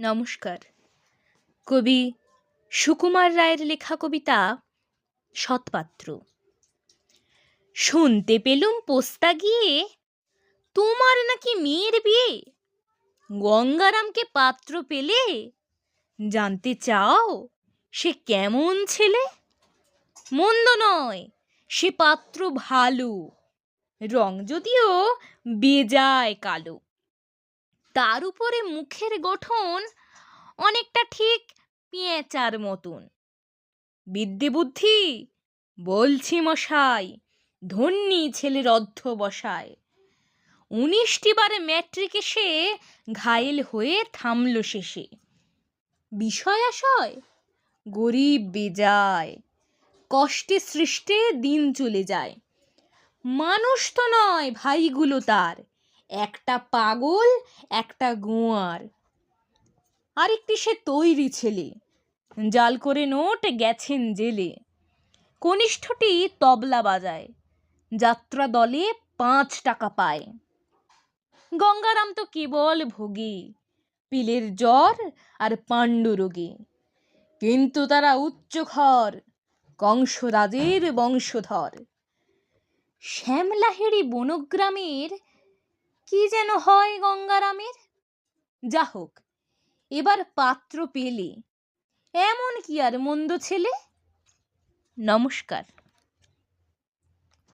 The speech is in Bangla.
নমস্কার। কবি সুকুমার রায়ের লেখা কবিতা সৎপাত্র। শুনতে পেলুম পোস্তা গিয়ে, তোমার নাকি মেয়ের বিয়ে। গঙ্গারামকে পাত্র পেলে, জানতে চাও সে কেমন ছেলে? মন্দ নয়, সে পাত্র ভালো। রং যদিও বেজায় কালো। তার উপরে মুখের গঠন অনেকটা ঠিক পেঁচার মতন। বিদ্যে বুদ্ধি, বলছি মশাই, ধন্যী ছেলের অধ্যবসায় উনিশটি বারে ম্যাট্রিকে সে ঘায়েল হয়ে থামল শেষে। বিষয় আশয়, গরিব বেজায়, কষ্টে সৃষ্টে দিন চলে যায়। মানুষ তো নয়, ভাইগুলো তার। একটা পাগল, একটা গোয়ার। আরেকটি সে তৈরি ছেলে। জাল করে নোট গেছেন জেলে। কনিষ্ঠটি তবলা বাজায়। যাত্রা দলে পাঁচ টাকা পায়। গঙ্গারাম তো কেবল ভোগী, পিলের জ্বর আর পাণ্ডুরোগে। কিন্তু তারা উচ্চখর কংসরাজের বংশধর। শ্যামলাহেড়ি বনগ্রামের কি যেন হয় গঙ্গারামের? যা হোক এবার পাত্র পেলে। এমন কি আর মন্দ ছেলে? নমস্কার।